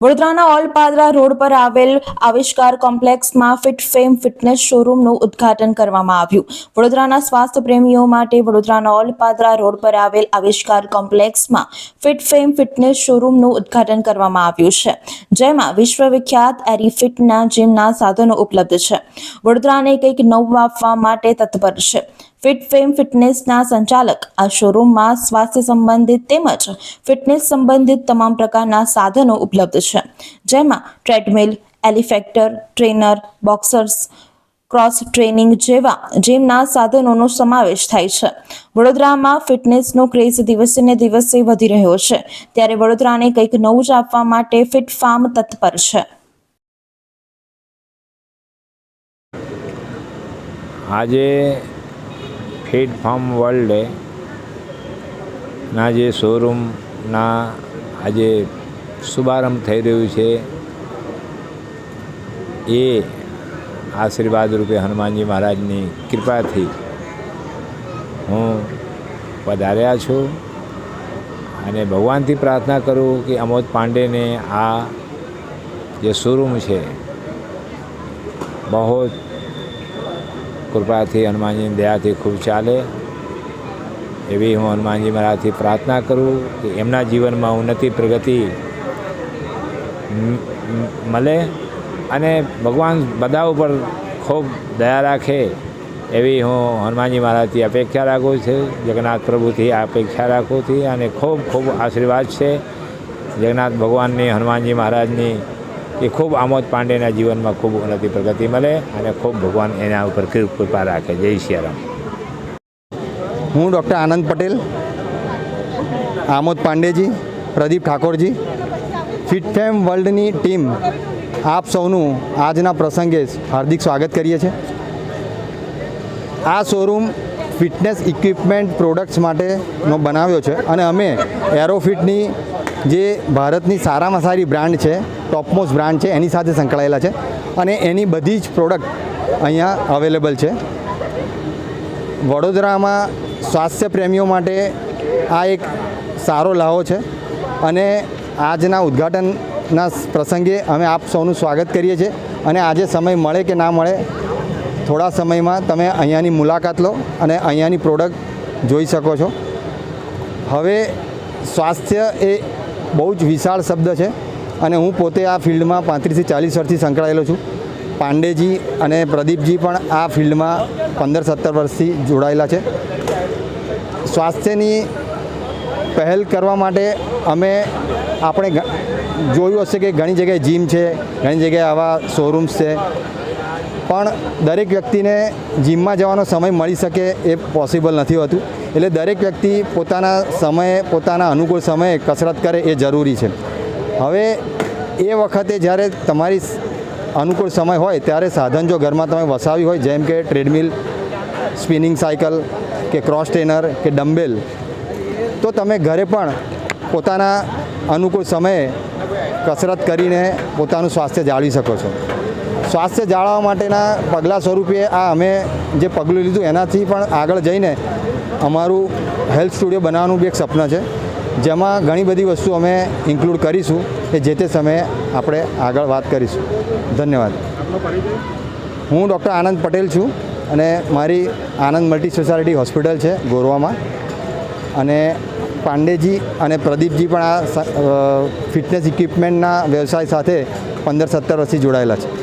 વડોદરાના ઓલપાદરા રોડ પર આવેલ આવિષ્કાર કોમ્પ્લેક્સમાં ફિટ ફેમ ફિટનેસ શોરૂમનું ઉદ્ઘાટન કરવામાં આવ્યું. વડોદરાના સ્વાસ્થ્ય પ્રેમીઓ માટે વડોદરાના ઓલપાદરા રોડ પર આવેલ આવિષ્કાર કોમ્પ્લેક્સમાં ફિટ ફેમ ફિટનેસ શોરૂમનું ઉદ્ઘાટન કરવામાં આવ્યું છે, જેમાં વિશ્વવિખ્યાત એરીફિટના જીમના સાધનો ઉપલબ્ધ છે. વડોદરાને કંઈક નવું આપવા માટે તત્પર છે. ફિટ ફેમ ફિટનેસના સંચાલક આ શોરૂમમાં સ્વાસ્થ્ય સંબંધિત તેમજ ફિટનેસ સંબંધિત તમામ પ્રકારના સાધનો ઉપલબ્ધ છે જેમાં ટ્રેડમિલ, એલિફેક્ટર, ટ્રેનર, બોક્સર્સ, ક્રોસ ટ્રેનિંગ જેવા જીમના સાધનોનો સમાવેશ થાય છે. વડોદરામાં ફિટનેસનો ક્રેઝ દિવસે ને દિવસે વધી રહ્યો છે. ત્યારે વડોદરાને કંઈક નવું જ આપવા માટે ફિટ ફાર્મ તત્પર છે. આજે ફિટ ફાર્મ વર્લ્ડે ના જે શોરૂમના આજે શુભારંભ થઈ રહ્યું છે. એ આશીર્વાદ રૂપે હનુમાનજી મહારાજની કૃપાથી હું પધાર્યા છું અને ભગવાનથી પ્રાર્થના કરું કે અમોદ પાંડેને આ જે શોરૂમ છે, બહુ કૃપાથી હનુમાનજીની દયાથી ખૂબ ચાલે. એવી હું હનુમાનજી મહારાજથી પ્રાર્થના કરું કે એમના જીવનમાં ઉન્નતિ પ્રગતિ મળે અને ભગવાન બધા ઉપર ખૂબ દયા રાખે એવી હું હનુમાનજી મહારાજથી અપેક્ષા રાખું છું. જગન્નાથ પ્રભુથી અપેક્ષા રાખું છું અને ખૂબ ખૂબ આશીર્વાદ છે જગન્નાથ ભગવાનની, હનુમાનજી મહારાજની એ ખૂબ આમોદ પાંડેના જીવનમાં ખૂબ ઉન્નતિ પ્રગતિ મળે અને ખૂબ ભગવાન એના ઉપર કૃપા રાખે. જય સિયારામ હું doctor Anand Patel, Amod Pandeji, Pradeep Thakorji fit fam વર્લ્ડની team આપ સૌનું આજના પ્રસંગે હાર્દિક સ્વાગત કરીએ છીએ. આ શોરૂમ ફિટનેસ ઇક્વિપમેન્ટ પ્રોડક્ટ્સ માટેનો બનાવ્યો છે અને અમે એરોફિટની જે ભારતની સારામાં સારી બ્રાન્ડ છે, ટોપમોસ્ટ બ્રાન્ડ છે, એની સાથે સંકળાયેલા છે અને એની બધી જ પ્રોડક્ટ અહીંયા અવેલેબલ છે. વડોદરામાં સ્વાસ્થ્ય પ્રેમીઓ માટે આ એક સારો લાહો છે અને આજના ઉદ્ઘાટનના પ્રસંગે અમે આપ સૌનું સ્વાગત કરીએ છીએ અને આજે સમય મળે કે ના મળે થોડા સમયમાં તમે અહીંયાની મુલાકાત લો અને અહીંયાની પ્રોડક્ટ જોઈ શકો છો. હવે સ્વાસ્થ્ય એ બહુ જ વિશાળ શબ્દ છે અને હું પોતે આ ફિલ્ડમાં પાંત્રીસથી ચાલીસ વર્ષથી સંકળાયેલો છું. પાંડેજી અને પ્રદીપજી પણ આ ફિલ્ડમાં પંદર સત્તર વર્ષથી જોડાયેલા છે. સ્વાસ્થ્યની પહેલ કરવા માટે અમે આપણે જોયું હશે કે ઘણી જગ્યાએ જીમ છે, ઘણી જગ્યાએ આવા શોરૂમ્સ છે. પણ દરેક વ્યક્તિને જીમમાં જવાનો સમય મળી શકે એ પોસિબલ નથી હોતું. એટલે દરેક વ્યક્તિ પોતાના સમયે, પોતાના અનુકૂળ સમયે કસરત કરે એ જરૂરી છે. હવે એ વખતે જ્યારે તમારી અનુકૂળ સમય હોય ત્યારે સાધન જો ઘરમાં તમે વસાવી હોય જેમ કે ટ્રેડમિલ સ્પિનિંગ સાયકલ કે ક્રોસ ટ્રેનર કે ડમ્બેલ તો તમે ઘરે પણ પોતાના અનુકૂળ સમયે કસરત કરીને પોતાનું સ્વાસ્થ્ય જાળવી શકો છો. સ્વાસ્થ્ય જાળવવા માટેના પગલાં સ્વરૂપે આ અમે જે પગલું લીધું એનાથી પણ આગળ જઈને અમારું હેલ્થ સ્ટુડિયો બનાવવાનું બી એક સપન છે. જેમાં ઘણી બધી વસ્તુ અમે ઇન્ક્લુડ કરીશું કે જે તે સમયે આપણે આગળ વાત કરીશું. ધન્યવાદ. હું ડૉક્ટર આનંદ પટેલ છું અને મારી આનંદ મલ્ટી સ્પેશિયાલિટી હોસ્પિટલ છે ગોરવામાં. અને પાંડેજી અને પ્રદીપજી પણ આ ફિટનેસ ઇક્વિપમેન્ટના વ્યવસાય સાથે પંદર સત્તર વર્ષથી જોડાયેલા છે.